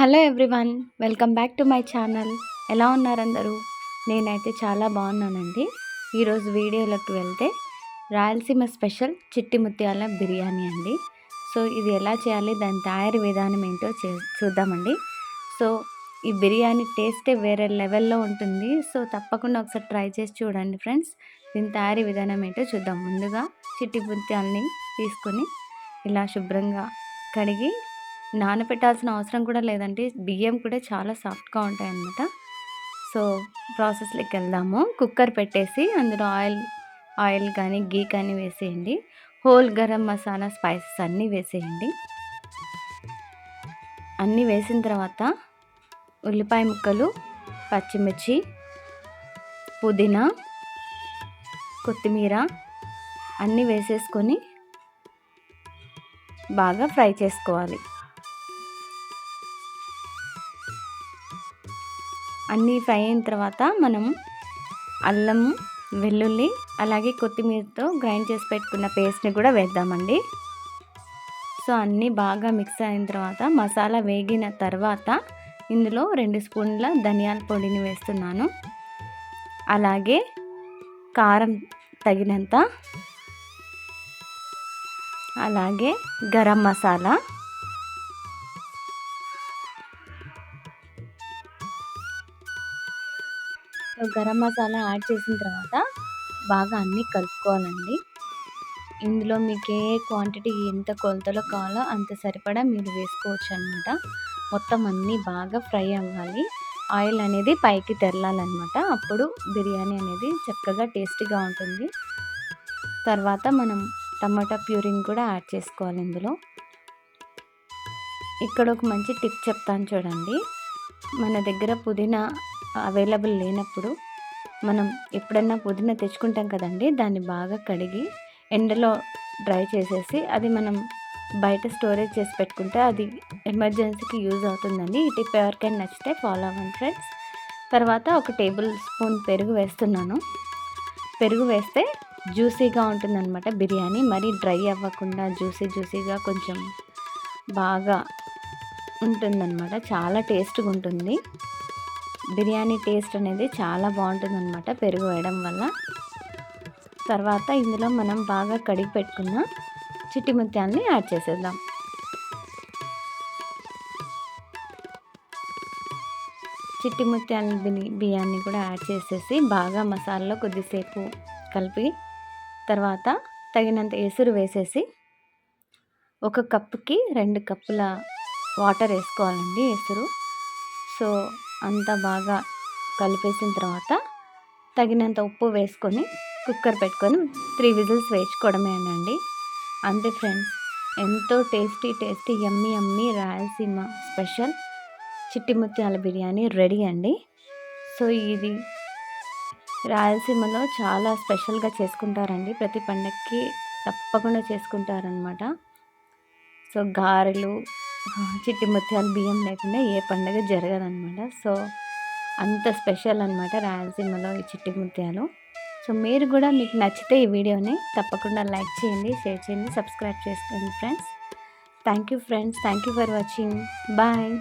Hello everyone welcome back to my channel. ఎలా ఉన్నారందరూ? నేనైతే చాలా బాగున్నానండి. ఈరోజు వీడియోలోకి వెళ్తే రాయలసీమ స్పెషల్ చిట్టి ముత్యాల బిర్యానీ అండి. సో ఇది ఎలా చేయాలి దాని తయారీ విధానం ఏంటో చే చూద్దామండి. సో ఈ బిర్యానీ టేస్టే వేరే లెవెల్లో ఉంటుంది. సో తప్పకుండా ఒకసారి ట్రై చేసి చూడండి ఫ్రెండ్స్. దీని తయారీ విధానం ఏంటో చూద్దాం. ముందుగా చిట్టి ముత్యాలని తీసుకొని ఇలా శుభ్రంగా కడిగి నానబెట్టాల్సిన అవసరం కూడా లేదండి. బియ్యం కూడా చాలా సాఫ్ట్గా ఉంటాయి అన్నమాట సో ప్రాసెస్లోకి వెళ్దాము. కుక్కర్ పెట్టేసి అందులో ఆయిల్ ఆయిల్ కానీ గీ కానీ వేసేయండి. హోల్ గరం మసాలా స్పైసెస్ అన్నీ వేసేయండి. అన్నీ వేసిన తర్వాత ఉల్లిపాయ ముక్కలు పచ్చిమిర్చి పుదీనా కొత్తిమీర అన్నీ వేసేసుకొని బాగా ఫ్రై చేసుకోవాలి. అన్నీ ఫ్రై అయిన తర్వాత మనం అల్లం వెల్లుల్లి అలాగే కొత్తిమీరతో గ్రైండ్ చేసి పెట్టుకున్న పేస్ట్ని కూడా వేద్దామండి. సో అన్నీ బాగా మిక్స్ అయిన తర్వాత మసాలా వేగిన తర్వాత ఇందులో రెండు స్పూన్ల ధనియాల పొడిని వేస్తున్నాను. అలాగే కారం తగినంత అలాగే గరం మసాలా గరం మసాలా యాడ్ చేసిన తర్వాత బాగా అన్నీ కలుపుకోవాలండి. ఇందులో మీకు ఏ క్వాంటిటీ ఎంత కొలతలో కావాలో అంత సరిపడా మీరు వేసుకోవచ్చు అనమాట మొత్తం అన్నీ బాగా ఫ్రై అవ్వాలి. ఆయిల్ అనేది పైకి తెరలాలన్నమాట. అప్పుడు బిర్యానీ అనేది చక్కగా టేస్టీగా ఉంటుంది. తర్వాత మనం టమాటా ప్యూరింగ్ కూడా యాడ్ చేసుకోవాలి ఇందులో. ఇక్కడ ఒక మంచి టిప్ చెప్తాను చూడండి. మన దగ్గర పుదీనా అవైలబుల్ లేనప్పుడు మనం ఎప్పుడన్నా పుదీనా తెచ్చుకుంటాం కదండి దాన్ని బాగా కడిగి ఎండలో డ్రై చేసేసి అది మనం బయట స్టోరేజ్ చేసి పెట్టుకుంటే అది ఎమర్జెన్సీకి యూజ్ అవుతుందండి. ఈ టిప్ ఎవరికైనా నచ్చితే ఫాలో అవ్వండి ఫ్రెండ్స్. తర్వాత ఒక టేబుల్ స్పూన్ పెరుగు వేస్తున్నాను. పెరుగు వేస్తే జ్యూసీగా ఉంటుందన్నమాట బిర్యానీ. మరీ డ్రై అవ్వకుండా జ్యూసీ జ్యూసీగా కొంచెం బాగా ఉంటుందన్నమాట. చాలా టేస్ట్గా ఉంటుంది. బిర్యానీ టేస్ట్ అనేది చాలా బాగుంటుంది అనమాట పెరుగు వేయడం వల్ల. తర్వాత ఇందులో మనం బాగా కడిగి పెట్టుకున్న చిట్టి ముత్యాన్ని యాడ్ చేసేద్దాం. చిట్టి ముత్యాల బియ్యాన్ని కూడా యాడ్ చేసేసి బాగా మసాలాలో కొద్దిసేపు కలిపి తర్వాత తగినంత ఎసురు వేసేసి ఒక కప్పుకి రెండు కప్పుల వాటర్ వేసుకోవాలండి ఎసురు. సో అంతా బాగా కలిపేసిన తర్వాత తగినంత ఉప్పు వేసుకొని కుక్కర్ పెట్టుకొని త్రీ విజిల్స్ వేసుకోవడమేనండి అంతే ఫ్రెండ్స్ ఎంతో tasty tasty yummy yummy Rayalaseema special చిట్టి ముత్యాల బిర్యానీ రెడీ అండి. సో ఇది రాయలసీమలో చాలా స్పెషల్గా చేసుకుంటారండి. ప్రతి పండగకి తప్పకుండా చేసుకుంటారనమాట సో గారెలు చిట్టి ముత్యాలు బియ్యం లేకుండా ఏ పండుగ జరగదనమాట సో అంత స్పెషల్ అనమాట రాయలసీమలో ఈ చిట్టి ముత్యాలు. సో మీరు కూడా మీకు నచ్చితే ఈ వీడియోని తప్పకుండా లైక్ చేయండి షేర్ చేయండి సబ్స్క్రైబ్ చేసుకోండి friends. Thank you friends thank you for watching. Bye.